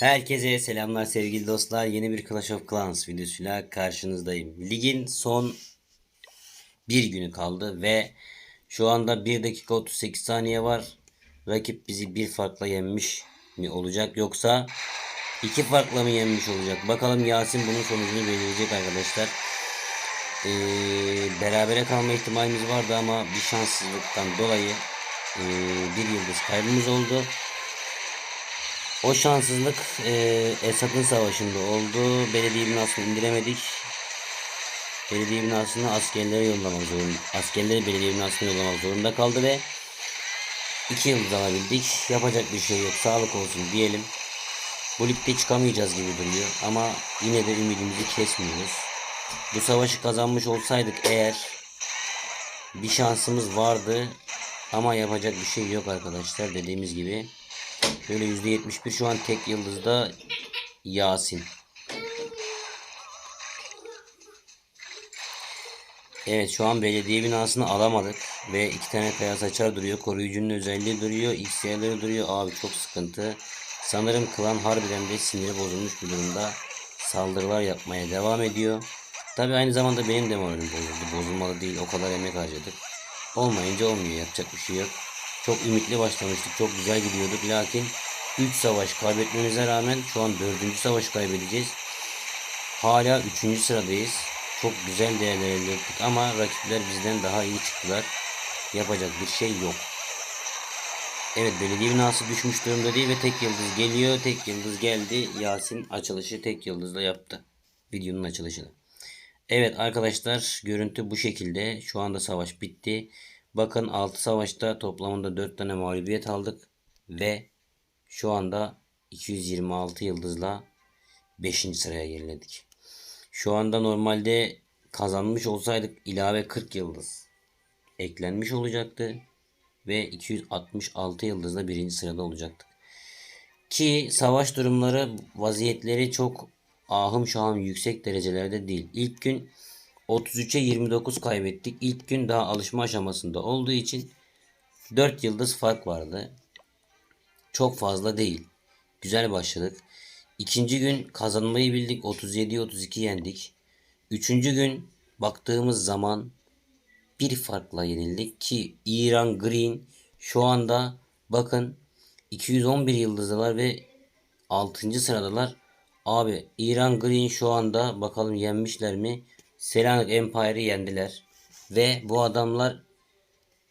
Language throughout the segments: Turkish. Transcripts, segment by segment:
Herkese selamlar sevgili dostlar. Yeni bir Clash of Clans videosuyla karşınızdayım. Ligin son bir günü kaldı ve şu anda 1 dakika 38 saniye var. Rakip bizi bir farkla yenmiş mi olacak yoksa iki farkla mı yenmiş olacak? Bakalım Yasin bunun sonucunu belirleyecek arkadaşlar. Ee, berabere kalma ihtimalimiz vardı ama bir şanssızlıktan dolayı ee, bir yıldız kaybımız oldu. O şanssızlık e, Esad'ın savaşında oldu. Belediye binasını indiremedik. Belediye binasına askerleri yollamak zorunda. Askerleri belediye binasına yollamak zorunda kaldı ve iki yıldız alabildik. Yapacak bir şey yok. Sağlık olsun diyelim. Bu ligde çıkamayacağız gibi duruyor ama yine de ümidimizi kesmiyoruz. Bu savaşı kazanmış olsaydık eğer bir şansımız vardı ama yapacak bir şey yok arkadaşlar dediğimiz gibi. Şöyle %71 şu an tek yıldızda Yasin. Evet şu an belediye binasını alamadık. Ve iki tane kaya saçar duruyor. Koruyucunun özelliği duruyor. XY'leri duruyor. Abi çok sıkıntı. Sanırım klan harbiden de siniri bozulmuş bir durumda. Saldırılar yapmaya devam ediyor. Tabi aynı zamanda benim de moralim bozuldu. Bozulmalı değil. O kadar emek harcadık. Olmayınca olmuyor. Yapacak bir şey yok. Çok ümitli başlamıştık. Çok güzel gidiyorduk. Lakin 3 savaş kaybetmemize rağmen şu an 4. savaş kaybedeceğiz. Hala 3. sıradayız. Çok güzel değerler elde ettik ama rakipler bizden daha iyi çıktılar. Yapacak bir şey yok. Evet belediye binası düşmüş durumda değil ve tek yıldız geliyor. Tek yıldız geldi. Yasin açılışı tek yıldızla yaptı. Videonun açılışını. Evet arkadaşlar görüntü bu şekilde. Şu anda savaş bitti. Bakın 6 savaşta toplamında 4 tane mağlubiyet aldık. Ve şu anda 226 yıldızla 5. sıraya geriledik. Şu anda normalde kazanmış olsaydık ilave 40 yıldız eklenmiş olacaktı. Ve 266 yıldızla birinci sırada olacaktık. Ki savaş durumları vaziyetleri çok ahım şahım yüksek derecelerde değil. İlk gün 33'e 29 kaybettik. İlk gün daha alışma aşamasında olduğu için 4 yıldız fark vardı. Çok fazla değil. Güzel başladık. İkinci gün kazanmayı bildik. 37-32 yendik. Üçüncü gün baktığımız zaman bir farkla yenildik ki İran Green şu anda bakın 211 yıldızdalar ve 6. sıradalar. Abi İran Green şu anda bakalım yenmişler mi? Selanik Empire'ı yendiler. Ve bu adamlar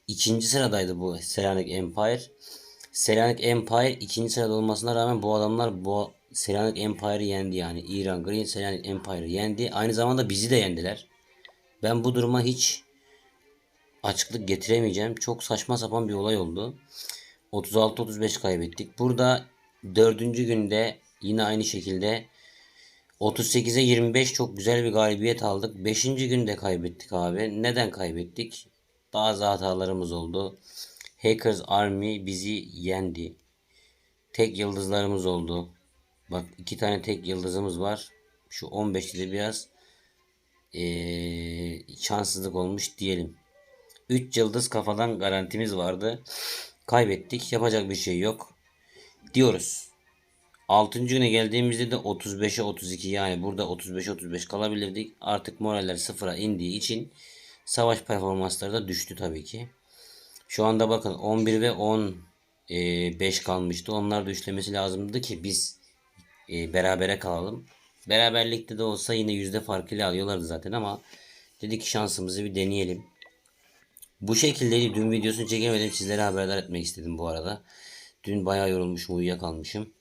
ikinci sıradaydı bu Selanik Empire. Selanik Empire ikinci sırada olmasına rağmen bu adamlar bu Selanik Empire'ı yendi yani. İran Green Selanik Empire'ı yendi. Aynı zamanda bizi de yendiler. Ben bu duruma hiç açıklık getiremeyeceğim. Çok saçma sapan bir olay oldu. 36-35 kaybettik. Burada dördüncü günde yine aynı şekilde 38'e 25 çok güzel bir galibiyet aldık. 5. günde kaybettik abi. Neden kaybettik? Bazı hatalarımız oldu. Hackers Army bizi yendi. Tek yıldızlarımız oldu. Bak iki tane tek yıldızımız var. Şu 15'te de biraz ee, şanssızlık olmuş diyelim. 3 yıldız kafadan garantimiz vardı. Kaybettik. Yapacak bir şey yok. Diyoruz. 6. güne geldiğimizde de 35'e 32 yani burada 35'e 35 kalabilirdik. Artık moraller sıfıra indiği için savaş performansları da düştü tabii ki. Şu anda bakın 11 ve 10 5 kalmıştı. Onlar da üçlemesi lazımdı ki biz e, berabere kalalım. Beraberlikte de olsa yine yüzde farkıyla alıyorlardı zaten ama dedik ki şansımızı bir deneyelim. Bu şekilde dün videosunu çekemedim sizlere haberdar etmek istedim bu arada. Dün bayağı yorulmuşum uyuyakalmışım.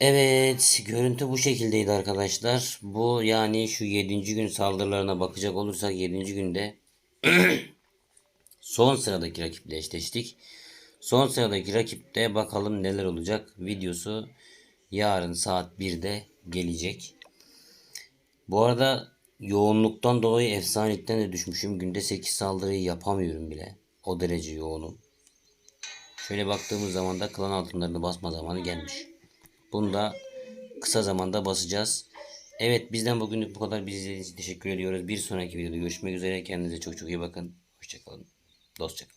Evet görüntü bu şekildeydi arkadaşlar. Bu yani şu 7. gün saldırılarına bakacak olursak 7. günde son sıradaki rakiple eşleştik. Son sıradaki rakipte bakalım neler olacak. Videosu yarın saat 1'de gelecek. Bu arada yoğunluktan dolayı efsanelikten de düşmüşüm. Günde 8 saldırıyı yapamıyorum bile. O derece yoğunum. Şöyle baktığımız zaman da klan altınlarını basma zamanı gelmiş. Bunu da kısa zamanda basacağız. Evet bizden bugünlük bu kadar. Bizi için teşekkür ediyoruz. Bir sonraki videoda görüşmek üzere. Kendinize çok çok iyi bakın. Hoşçakalın. Dostça kalın.